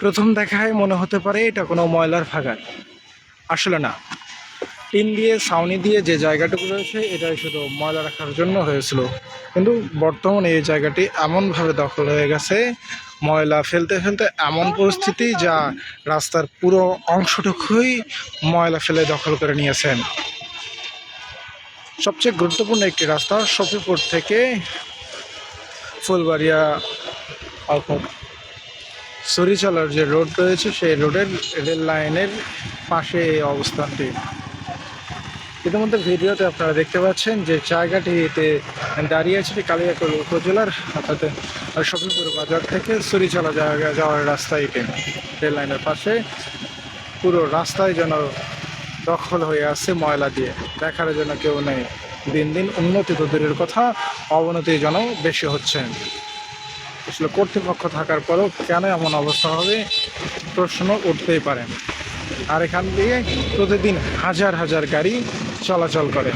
প্রথম দেখায় মনে হতে পারে এটা কোনো ময়লার ফাগার। আসলে না। টিন দিয়ে, ছাউনি দিয়ে যে জায়গাটুকু রয়েছে, এটাই শুধু ময়লা রাখার জন্য হয়েছিল। কিন্তু বর্তমানে এই জায়গাটি এমনভাবে দখল হয়ে গেছে, ময়লা ফেলতে ফেলতে এমন পরিস্থিতি যা রাস্তার পুরো অংশটুকুই ময়লা ফেলে দখল করে নিয়েছেন। সবচেয়ে গুরুত্বপূর্ণ একটি রাস্তা শফিপুর থেকে ফুলবাড়িয়া অর্থাৎ সরিচালার যে রোড রয়েছে, সেই রোডের রেল লাইনের পাশে এই অবস্থানটি। ইতিমধ্যে ভিডিওতে আপনারা দেখতে পাচ্ছেন যে জায়গাটিতে দাঁড়িয়ে আছে কালিয়াকৈল উপজেলার, অর্থাৎ শফিপুর বাজার থেকে সরিচালা জায়গা যাওয়ার রাস্তা এটি। রেল লাইনের পাশে পুরো রাস্তায় যেন দখল হয়ে আছে ময়লা দিয়ে। দেখার জন্য কেউ নেই। দিন দিন উন্নতি তো দূরের কথা, অবনতি যেন বেশি হচ্ছে আসলে কর্তৃপক্ষ থাকার পরেও কেন এমন অবস্থা হবে প্রশ্ন উঠতেই পারে। আর এখান দিয়ে প্রতিদিন হাজার হাজার গাড়ি চলাচল করে।